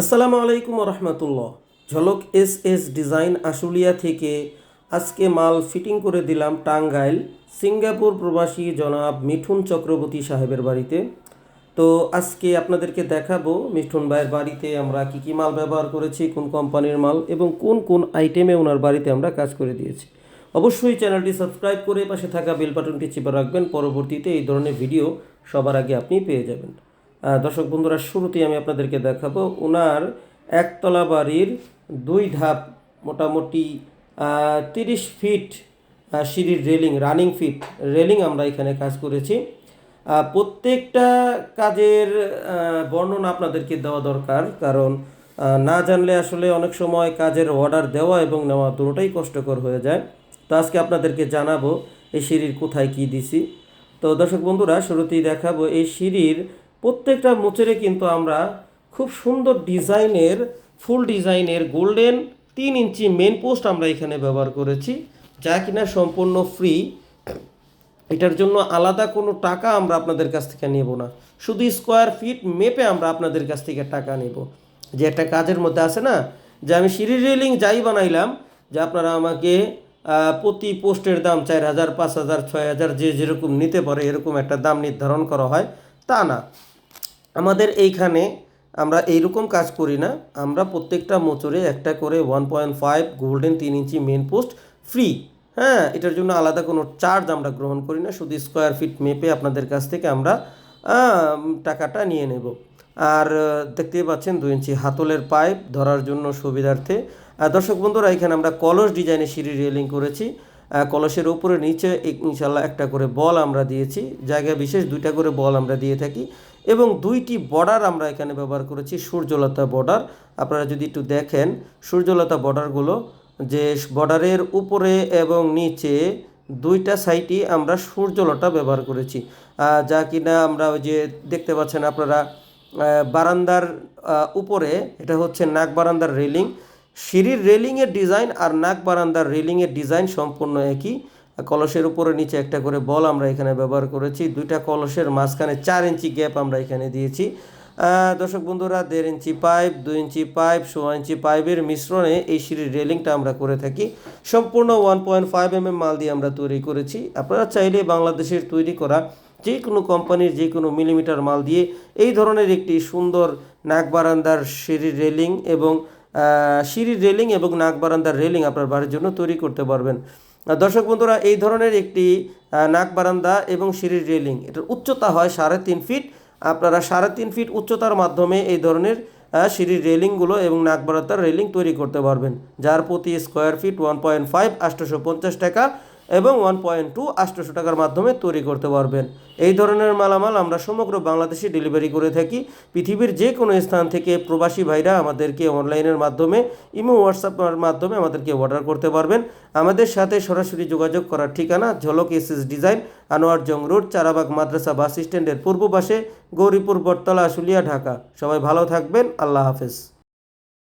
আসসালামু আলাইকুম রহমতুল্লাহ ঝলক এস এস ডিজাইন আশুলিয়া থেকে আজকে মাল ফিটিং করে দিলাম টাঙ্গাইল, সিঙ্গাপুর প্রবাসী জনাব মিঠুন চক্রবর্তী সাহেবের বাড়িতে। তো আজকে আপনাদেরকে দেখাবো মিঠুন ভাইয়ের বাড়িতে আমরা কি কি মাল ব্যবহার করেছি, কোন কোম্পানির মাল এবং কোন কোন আইটেমে ওনার বাড়িতে আমরা কাজ করে দিয়েছি। অবশ্যই চ্যানেলটি সাবস্ক্রাইব করে পাশে থাকা বেল বাটনটি চেপে রাখবেন, পরবর্তীতে এই ধরনের ভিডিও সবার আগে আপনি পেয়ে যাবেন। দর্শক বন্ধুরা, শুরুতেই আমি আপনাদেরকে দেখাবো ওনার একতলা বাড়ির দুই ধাপ মোটামুটি তিরিশ ফিট সিঁড়ির রেলিং, রানিং ফিট রেলিং আমরা এখানে কাজ করেছি। প্রত্যেকটা কাজের বর্ণনা আপনাদেরকে দেওয়া দরকার, কারণ না জানলে আসলে অনেক সময় কাজের অর্ডার দেওয়া এবং নেওয়া দুটোটাই কষ্টকর হয়ে যায়। তো আজকে আপনাদেরকে জানাব এই সিঁড়ির কোথায় কী দিছি। তো দর্শক বন্ধুরা, শুরুতেই দেখাবো এই সিঁড়ির প্রত্যেকটা মোচেরে কিন্তু আমরা খুব সুন্দর ডিজাইনের, ফুল ডিজাইনের গোল্ডেন তিন ইঞ্চি মেন পোস্ট আমরা এখানে ব্যবহার করেছি, যা কিনা সম্পূর্ণ ফ্রি এটার জন্য আলাদা কোনো টাকা আমরা আপনাদের কাছ থেকে নেব না। শুধু স্কোয়ার ফিট মেপে আমরা আপনাদের কাছ থেকে টাকা নেব। যে একটা কাজের মধ্যে আছে না, যে আমি সিঁড়ি রেলিং যাই বানাইলাম, যে আপনারা আমাকে প্রতি পোস্টের দাম চার হাজার, পাঁচ হাজার, ছয় হাজার, যে যেরকম নিতে পারে এরকম একটা দাম নির্ধারণ করা হয়, তা না। আমাদের এইখানে আমরা এইরকম কাজ করি না। আমরা প্রত্যেকটা মোচরে একটা করে ওয়ান পয়েন্ট ফাইভ গোল্ডেন তিন ইঞ্চি মেন পোস্ট ফ্রি হ্যাঁ এটার জন্য আলাদা কোনো চার্জ আমরা গ্রহণ করি না। শুধু স্কোয়ার ফিট মেপে আপনাদের কাছ থেকে আমরা টাকাটা নিয়ে নেব। আর দেখতেই পাচ্ছেন দু ইঞ্চি হাতলের পাইপ ধরার জন্য সুবিধার্থে। দর্শক বন্ধুরা, এখানে আমরা কলস ডিজাইনের সিঁড়ি রেলিং করেছি। কলসের উপরে নিচে ইনশাল্লাহ একটা করে বল আমরা দিয়েছি। জায়গায় বিশেষ দুইটা করে বল আমরা দিয়ে থাকি। এবং দুইটি বর্ডার আমরা এখানে ব্যবহার করেছি, সূর্যলতা বর্ডার আপনারা যদি একটু দেখেন, সূর্যলতা বর্ডারগুলো যে বর্ডারের উপরে এবং নিচে দুইটা সাইডই আমরা সূর্যলতা ব্যবহার করেছি। যা কিনা আমরা ওই যে দেখতে পাচ্ছেন আপনারা বারান্দার উপরে, এটা হচ্ছে নাক বারান্দার রেলিং সিঁড়ির রেলিংয়ের ডিজাইন আর নাক বারান্দার রেলিংয়ের ডিজাইন সম্পূর্ণ একই। কলসের উপরে নিচে একটা করে বল আমরা এখানে ব্যবহার করেছি। দুইটা কলসের মাঝখানে চার ইঞ্চি গ্যাপ আমরা এখানে দিয়েছি। দর্শক বন্ধুরা, দেড় ইঞ্চি পাইপ, দুই ইঞ্চি পাইপ সোয়া ইঞ্চি পাইপের মিশ্রণে এই সিঁড়ির রেলিংটা আমরা করে থাকি। সম্পূর্ণ one point five M M মাল দিয়ে আমরা তৈরি করেছি। আপনারা চাইলে বাংলাদেশের তৈরি করা যে কোনো কোম্পানির যে কোনো মিলিমিটার মাল দিয়ে এই ধরনের একটি সুন্দর নাক বারান্দার সিঁড়ির রেলিং এবং সিঁড়ির রেলিং এবং নাক বারান্দার রেলিং আপনার বাড়ির জন্য তৈরি করতে পারবেন। দর্শক বন্ধুরা, এই ধরনের একটি নাক বারান্দা এবং সিঁড়ির রেলিং, এটার উচ্চতা হয় সাড়ে তিন ফিট। আপনারা সাড়ে তিন ফিট উচ্চতার মাধ্যমে এই ধরনের সিঁড়ির রেলিংগুলো এবং নাক বারান্দার রেলিং তৈরি করতে পারবেন। যার প্রতি square feet one point five আটশোশো পঞ্চাশ টাকা। এবং ওয়ান পয়েন্ট টু আটশোশো টাকার মাধ্যমে তৈরি করতে পারবেন। এই ধরনের মালামাল আমরা সমগ্র বাংলাদেশে ডেলিভারি করে থাকি। পৃথিবীর যে কোনো স্থান থেকে প্রবাসী ভাইরা আমাদেরকে অনলাইনের মাধ্যমে, ইমো হোয়াটসঅ্যাপের মাধ্যমে আমাদেরকে অর্ডার করতে পারবেন। আমাদের সাথে সরাসরি যোগাযোগ করার ঠিকানা Jhalak S S design, Anwar Jung road, Charabag মাদ্রাসা বাস স্ট্যান্ডের পূর্ব পাশে, গৌরীপুর বটতলা, আশুলিয়া, ঢাকা। সবাই ভালো থাকবেন। আল্লাহ হাফেজ।